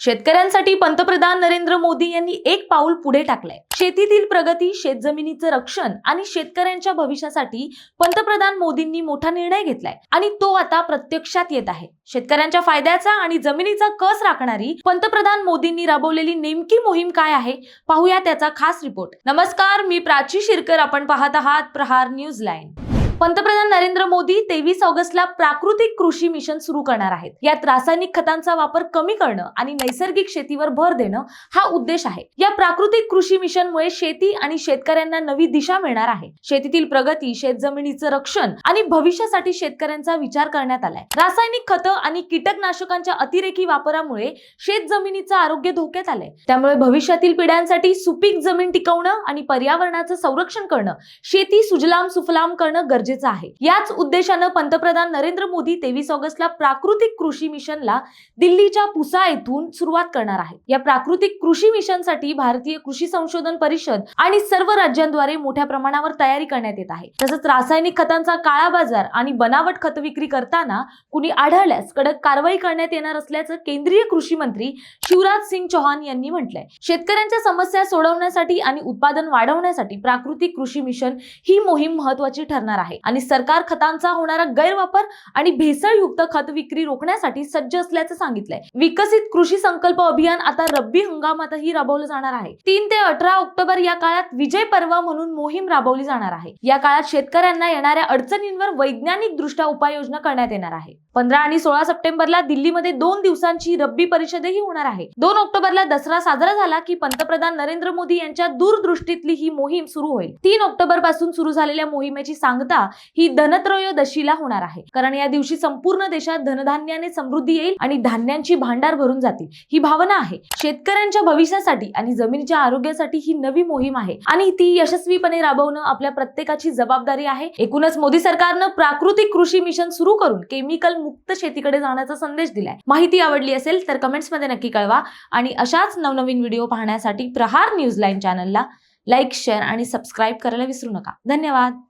शेतकऱ्यांसाठी पंतप्रधान नरेंद्र मोदी यांनी एक पाऊल पुढे टाकलंय. शेतीतील प्रगती शेतजमिनीचं रक्षण आणि शेतकऱ्यांच्या भविष्यासाठी पंतप्रधान मोदींनी मोठा निर्णय घेतलाय. आणि तो आता प्रत्यक्षात येत आहे. शेतकऱ्यांच्या फायद्याचा आणि जमिनीचा कस राखणारी पंतप्रधान मोदींनी राबवलेली नेमकी मोहीम काय आहे? पाहूया त्याचा खास रिपोर्ट नमस्कार मी प्राची शिरकर. आपण पाहत आहात प्रहार न्यूज लाईन. पंतप्रधान नरेंद्र मोदी तेवीस ऑगस्टला प्राकृतिक कृषी मिशन सुरू करणार आहेत. यात रासायनिक खतांचा वापर कमी करणं आणि नैसर्गिक शेतीवर भर देणं हा उद्देश आहे. या प्राकृतिक कृषी मिशनमुळे शेती आणि शेतकऱ्यांना नवी दिशा मिळणार आहे. शेतीतील प्रगती शेतजमिनीचं रक्षण आणि भविष्यासाठी शेतकऱ्यांचा विचार करण्यात आलाय. रासायनिक खतं आणि कीटकनाशकांच्या अतिरेकी वापरामुळे शेतजमिनीचं आरोग्य धोक्यात आलंय. त्यामुळे भविष्यातील पिढ्यांसाठी सुपीक जमीन टिकवणं आणि पर्यावरणाचं संरक्षण करणं शेती सुजलाम सुफलाम करणं गरजेचं आहे. याच उद्देशानं पंतप्रधान नरेंद्र मोदी तेवीस ऑगस्टला प्राकृतिक कृषी मिशनला दिल्लीच्या पुसा येथून सुरुवात करणार आहे या प्राकृतिक कृषी मिशनसाठी भारतीय कृषी संशोधन परिषद आणि सर्व राज्यांद्वारे मोठ्या प्रमाणावर तयारी करण्यात येत आहे. तसंच रासायनिक खतांचा काळा बाजार आणि बनावट खत विक्री करताना कुणी आढळल्यास कडक कारवाई करण्यात येणार असल्याचं केंद्रीय कृषी मंत्री शिवराज सिंग चौहान यांनी म्हटलंय. शेतकऱ्यांच्या समस्या सोडवण्यासाठी आणि उत्पादन वाढवण्यासाठी प्राकृतिक कृषी मिशन ही मोहीम महत्वाची ठरणार आहे. आहे आणि सरकार खतांचा होणारा गैरवापर आणि भेसळयुक्त खत विक्री रोखण्यासाठी सज्ज असल्याचं सांगितलंय. विकसित कृषी संकल्प अभियान आता रब्बी हंगामातही राबवलं जाणार आहे. तीन ते अठरा ऑक्टोबर या काळात विजय पर्व म्हणून मोहीम राबवली जाणार आहे. या काळात शेतकऱ्यांना येणाऱ्या अडचणींवर वैज्ञानिक दृष्ट्या उपाययोजना करण्यात येणार आहे. पंधरा आणि सोळा सप्टेंबरला दिल्लीमध्ये दोन दिवसांची रब्बी परिषदही होणार आहे. दोन ऑक्टोबरला दसरा साजरा झाला की पंतप्रधान नरेंद्र मोदी यांच्या दूरदृष्टीतली ही मोहीम सुरू होईल. तीन ऑक्टोबरपासून सुरू झालेल्या मोहिमेची सांगता ही धनत्रयोदशीला होणार आहे. कारण या दिवशी संपूर्ण देशात धनधान्याने समृद्धी येईल आणि धान्यांची भांडार भरून जातील. ही भावना आहे. शेतकऱ्यांच्या भविष्यासाठी आणि जमिनीच्या आरोग्यासाठी ही नवी मोहीम आहे. आणि ती यशस्वीपणे राबवणं आपल्या प्रत्येकाची जबाबदारी आहे. एकूणच मोदी सरकारनं प्राकृतिक कृषी मिशन सुरू करून केमिकल मुक्त शेतीकडे जाण्याचा संदेश दिलाय. माहिती आवडली असेल तर कमेंट्समध्ये नक्की कळवा. आणि अशाच नवनवीन व्हिडिओ पाहण्यासाठी प्रहार न्यूज लाईन चॅनलला लाईक शेअर आणि सबस्क्राईब करायला विसरू नका. धन्यवाद.